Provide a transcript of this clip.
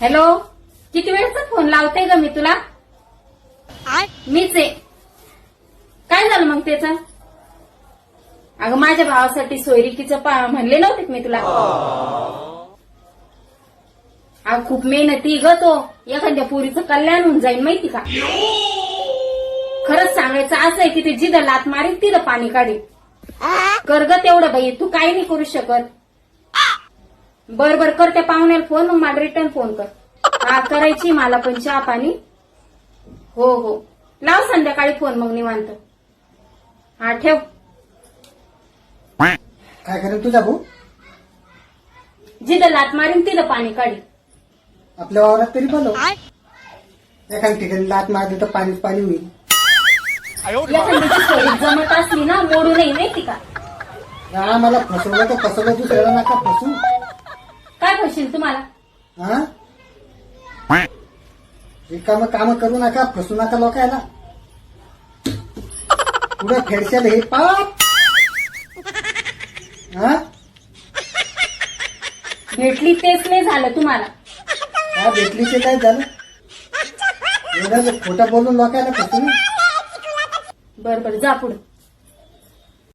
Hello? किती वेळचा phone लावते ग मी तुला? मीच आहे. काय झालं मग त्याच? अगं माझ्या भावासाठी सोयरिकीचं पा म्हणले नव्हते का मी तुला? अगं खूप मेहनती ग तो. एखाद्या पोरीचं कल्याण होऊन जाईल माहिती का? खरंच सांगायचं असं आहे की ते जिथं लात मारील तिथं पाणी काढील कर ग तेवढं बाई तू काही नाही करू शकत. बर बर कर त्या पाहुण्याला फोन मग मला रिटर्न फोन कर. हा करायची मला पण चहा पाणी. हो हो. लाव संध्याकाळी फोन मग निवांत. हा ठेव. काय करेल तुझा भाऊ? जिथं लात मारीन तिथं पाणी काढी आपल्या वावरात तरी बोलव. एखाद्या ठिकाणी लात मारली तर पाणीच पाणी होईल. एखाद्याची सोयी जमत असली ना मोडू नाही माहिती का? मला फसवलं तर फसवलं दुसऱ्याला नका फसू फशील तुम्हाला? हा? रिकाम काम करू नका फसू नका लोकायला. पुढे फेडशाल हे पाप. हा? भेटली तेच नाही झालं तुम्हाला. काय भेटली ते काय झालं? एवढं खोटं बोलून लोकायला फसू ना बर बर जा पुढे.